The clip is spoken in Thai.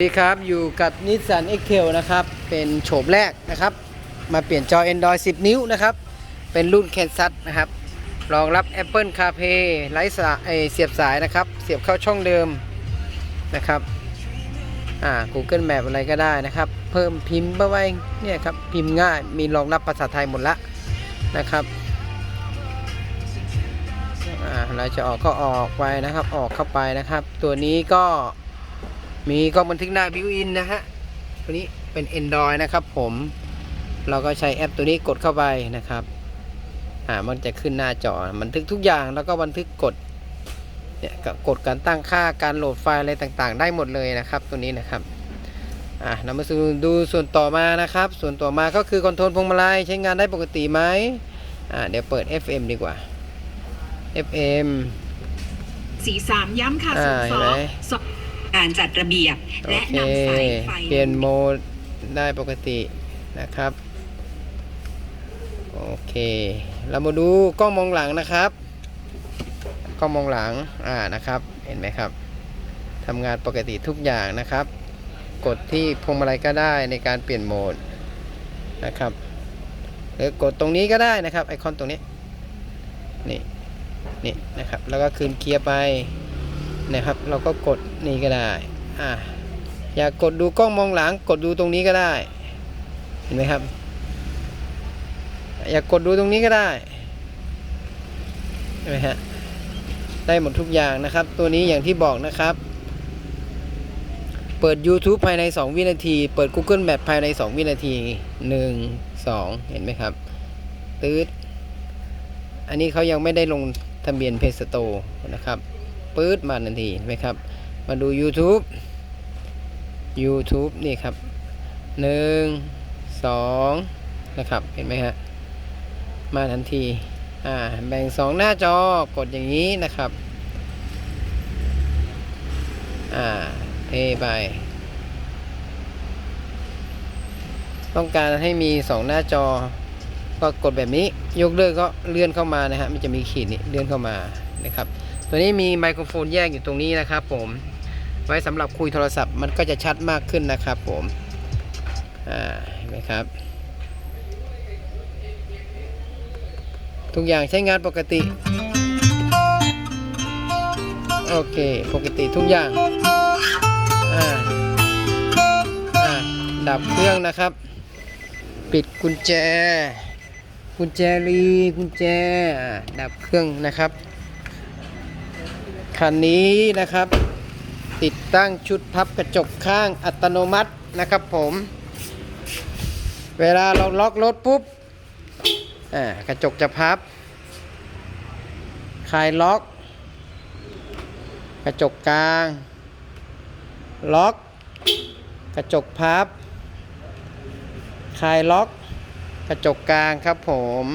สวัสดีครับ อยู่กับนิสสัน x t a i l นะครับ เป็นโฉมแรกนะครับ มาเปลี่ยนจอ Android 10 นิ้วนะครับ เป็นรุ่น c a n s a s นะครับ รองรับ Apple CarPlay ไร้สายเอ่อเสียบสายนะครับ เสียบเข้าช่องเดิมนะครับอ่า Google Map อะไรก็ได้นะครับ เพิ่มพิมพ์เข้าไปเนี่ยครับ พิมพ์ง่ายมีรองรับภาษาไทยหมดละนะครับอ่าเราจะออกก็ออกไปนะครับ ออกเข้าไปนะครับ ตัวนี้ก็ มีกล้องบันทึกหน้าบิวอินนะฮะ ตัวนี้เป็น Android นะครับผม เราก็ใช้แอปตัวนี้กดเข้าไปนะครับ อ่า มันจะขึ้นหน้าจอ บันทึกทุกอย่าง แล้วก็บันทึกกด เนี่ยก็กดการตั้งค่า การโหลดไฟล์อะไรต่างๆ ได้หมดเลยนะครับ ตัวนี้นะครับ อ่าเรามาดูส่วนต่อมานะครับ ส่วนต่อมาก็คือคอนโทรลพวงมาลัยใช้งานได้ปกติไหมอ่า เดี๋ยวเปิด FM ดีกว่า FM สีสามย้ำค่ะอ่าส่งเห็นสไหมองสอง การจัดระเบียบ โอและเคนำสายไฟเปลี่ยนโหมดได้ปกตินะครับ โอเค เรามาดูกล้องมองหลังนะครับ กล้องมองหลัง อ่า นะครับ เห็นไหมครับทำงานปกติทุกอย่างนะครับ กดที่พวงมาลัยก็ได้ในการเปลี่ยนโหมดนะครับ หรือกดตรงนี้ก็ได้นะครับ ไอคอนตรงนี้ นี่ นี่นะครับ แล้วก็คืนเกียร์ไป นะครับ เราก็กดนี่ก็ได้อ่าอยากกดดูกล้องมองหลังกดดูตรงนี้ก็ได้ เห็นไหมครับ อยากกดดูตรงนี้ก็ได้เห็นไหมฮะได้หมดทุกอย่างนะครับ ตัวนี้อย่างที่บอกนะครับ เปิด YouTube ภายใน 2 วินาที เปิด Google Map ภายใน 2 วินาที 1 2 เห็นไหมครับตืดอันนี้เขายังไม่ได้ลงทะเบียนเพสโตนะครับ ปื๊ดมาทันทีไหมครับ มาดู YouTube YouTube นี่ครับ1 2นะครับ เห็นไหมฮะ มาทันที อ่า แบ่ง2หน้าจอกดอย่างนี้นะครับ อ่าเทไป ต้องการให้มี2หน้าจอ ก็กดแบบนี้ ยกเลิกก็เลื่อนเข้ามานะฮะ มันจะมีขีดนี้เลื่อนเข้ามานะครับ ตัวนี้มีไมโครโฟนแยกอยู่ตรงนี้นะครับผมไว้สำหรับคุยโทรศัพท์มันก็จะชัดมากขึ้นนะครับผมอ่าเห็นไหมครับ ทุกอย่างใช้งานปกติ โอเค ปกติทุกอย่างอ่าอ่าดับเครื่องนะครับ ปิดกุญแจ กุญแจรีกุญแจดับเครื่องนะครับ คันนี้นะครับ ติดตั้งชุดพับกระจกข้างอัตโนมัตินะครับผม เวลาเราล็อกรถปุ๊บกระจกจะพับคลายล็อก กระจกกลาง ล็อก กระจกพับคลายล็อก กระจกกลางครับผม